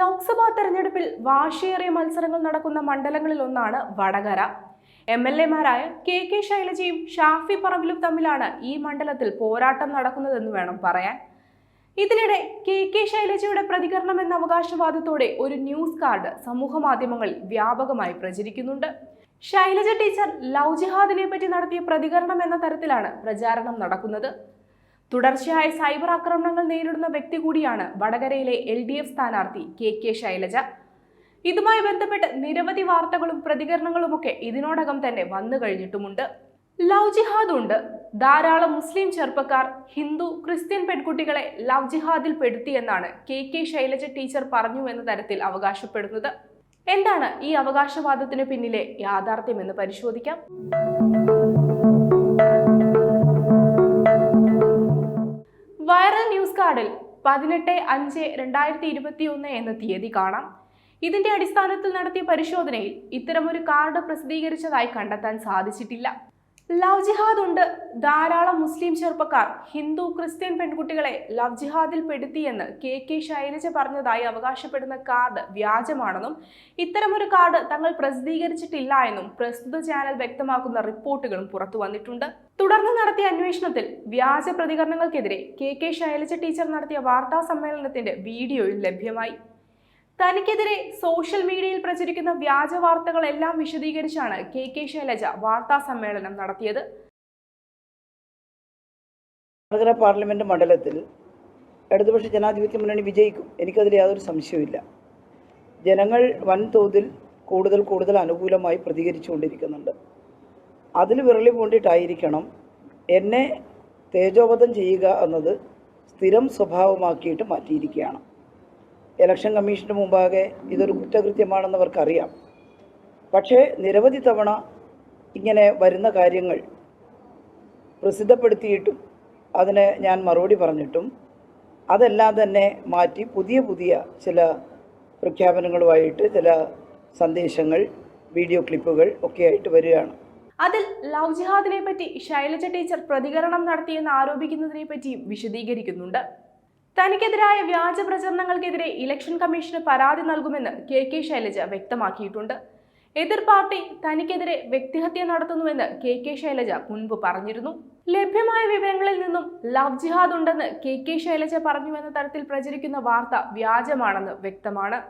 ലോക്സഭാ തെരഞ്ഞെടുപ്പിൽ വാശിയേറിയ മത്സരങ്ങൾ നടക്കുന്ന മണ്ഡലങ്ങളിൽ ഒന്നാണ് വടകര. എം എൽ എമാരായ കെ കെ ശൈലജയും ഷാഫി പറമ്പിലും തമ്മിലാണ് ഈ മണ്ഡലത്തിൽ പോരാട്ടം നടക്കുന്നതെന്ന് വേണം പറയാൻ. ഇതിനിടെ കെ കെ ശൈലജയുടെ പ്രതികരണം എന്ന അവകാശവാദത്തോടെ ഒരു ന്യൂസ് കാർഡ് സമൂഹ മാധ്യമങ്ങളിൽ വ്യാപകമായി പ്രചരിക്കുന്നുണ്ട്. ശൈലജ ടീച്ചർ ലവ് ജിഹാദിനെ പറ്റി നടത്തിയ പ്രതികരണം എന്ന തരത്തിലാണ് പ്രചാരണം നടക്കുന്നത്. തുടർച്ചയായ സൈബർ ആക്രമണങ്ങൾ നേരിടുന്ന വ്യക്തി കൂടിയാണ് വടകരയിലെ എൽ ഡി എഫ് സ്ഥാനാർത്ഥി കെ കെ ശൈലജ. ഇതുമായി ബന്ധപ്പെട്ട് നിരവധി വാർത്തകളും പ്രതികരണങ്ങളുമൊക്കെ ഇതിനോടകം തന്നെ വന്നു കഴിഞ്ഞിട്ടുമുണ്ട്. ലവ് ജിഹാദ് ഉണ്ട് ധാരാളം മുസ്ലിം ചെറുപ്പക്കാർ ഹിന്ദു ക്രിസ്ത്യൻ പെൺകുട്ടികളെ ലവ് ജിഹാദിൽ പെടുത്തിയെന്നാണ് കെ കെ ശൈലജ ടീച്ചർ പറഞ്ഞു എന്ന തരത്തിൽ അവകാശപ്പെടുന്നത്. എന്താണ് ഈ അവകാശവാദത്തിന് പിന്നിലെ യാഥാർത്ഥ്യം എന്ന് പരിശോധിക്കാം. വൈറൽ ന്യൂസ് കാർഡിൽ പതിനെട്ട് അഞ്ച് രണ്ടായിരത്തി ഇരുപത്തി ഒന്ന് എന്ന തീയതി കാണാം. ഇതിന്റെ അടിസ്ഥാനത്തിൽ നടത്തിയ പരിശോധനയിൽ ഇത്തരമൊരു കാർഡ് പ്രസിദ്ധീകരിച്ചതായി കണ്ടെത്താൻ സാധിച്ചിട്ടില്ല. ലവ് ജിഹാദ് ഉണ്ട്. ധാരാളം മുസ്ലിം ചെറുപ്പക്കാർ ഹിന്ദു ക്രിസ്ത്യൻ പെൺകുട്ടികളെ ലവ് ജിഹാദിൽ പെടുത്തിയെന്ന് കെ കെ ശൈലജ പറഞ്ഞതായി അവകാശപ്പെടുന്ന കാർഡ് വ്യാജമാണെന്നും ഇത്തരമൊരു കാർഡ് തങ്ങൾ പ്രസിദ്ധീകരിച്ചിട്ടില്ല എന്നും പ്രസ്തുത ചാനൽ വ്യക്തമാക്കുന്ന റിപ്പോർട്ടുകളും പുറത്തു വന്നിട്ടുണ്ട്. തുടർന്ന് നടത്തിയ അന്വേഷണത്തിൽ വ്യാജ പ്രതികരണങ്ങൾക്കെതിരെ കെ കെ ശൈലജ ടീച്ചർ നടത്തിയ വാർത്താ സമ്മേളനത്തിന്റെ വീഡിയോയിൽ ലഭ്യമായി. തനിക്കെതിരെ സോഷ്യൽ മീഡിയയിൽ പ്രചരിക്കുന്ന വ്യാജ വാർത്തകളെല്ലാം വിശദീകരിച്ചാണ് കെ കെ ശൈലജ വാർത്താ സമ്മേളനം നടത്തിയത്. വടകര പാർലമെന്റ് മണ്ഡലത്തിൽ ഇടതുപക്ഷ ജനാധിപത്യ മുന്നണി വിജയിക്കും. എനിക്കതിൽ യാതൊരു സംശയവുമില്ല. ജനങ്ങൾ വൻതോതിൽ കൂടുതൽ കൂടുതൽ അനുകൂലമായി പ്രതികരിച്ചുകൊണ്ടിരിക്കുന്നുണ്ട്. അതിൽ വിരളി പൂണ്ടിട്ടായിരിക്കണം എന്നെ തേജോവധം ചെയ്യുക എന്നത് സ്ഥിരം സ്വഭാവമാക്കിയിട്ട് മാറ്റിയിരിക്കുകയാണ്. ഇലക്ഷൻ കമ്മീഷന് മുമ്പാകെ ഇതൊരു കുറ്റകൃത്യമാണെന്ന് അവർക്കറിയാം പക്ഷേ നിരവധി തവണ ഇങ്ങനെ വരുന്ന കാര്യങ്ങൾ പ്രസിദ്ധപ്പെടുത്തിയിട്ടും അതിന് ഞാൻ മറുപടി പറഞ്ഞിട്ടും അതെല്ലാം തന്നെ മാറ്റി പുതിയ പുതിയ ചില പ്രഖ്യാപനങ്ങളുമായിട്ട് ചില സന്ദേശങ്ങൾ വീഡിയോ ക്ലിപ്പുകൾ ഒക്കെ ആയിട്ട് വരികയാണ്. അതിൽ ലവ് ജിഹാദിനെ പറ്റി ശൈലജ ടീച്ചർ പ്രതികരണം നടത്തിയെന്ന് ആരോപിക്കുന്നതിനെ പറ്റിയും വിശദീകരിക്കുന്നുണ്ട്. തനിക്കെതിരായ വ്യാജ പ്രചരണങ്ങൾക്കെതിരെ ഇലക്ഷൻ കമ്മീഷന് പരാതി നൽകുമെന്ന് കെ കെ ശൈലജ വ്യക്തമാക്കിയിട്ടുണ്ട്. എതിർ പാർട്ടി തനിക്കെതിരെ വ്യക്തിഹത്യ നടത്തുന്നുവെന്ന് കെ കെ ശൈലജ മുൻപ് പറഞ്ഞിരുന്നു. ലഭ്യമായ വിവരങ്ങളിൽ നിന്നും ലവ് ജിഹാദ് ഉണ്ടെന്ന് കെ കെ ശൈലജ പറഞ്ഞുവെന്ന തരത്തിൽ പ്രചരിക്കുന്ന വാർത്ത വ്യാജമാണെന്ന് വ്യക്തമാണ്.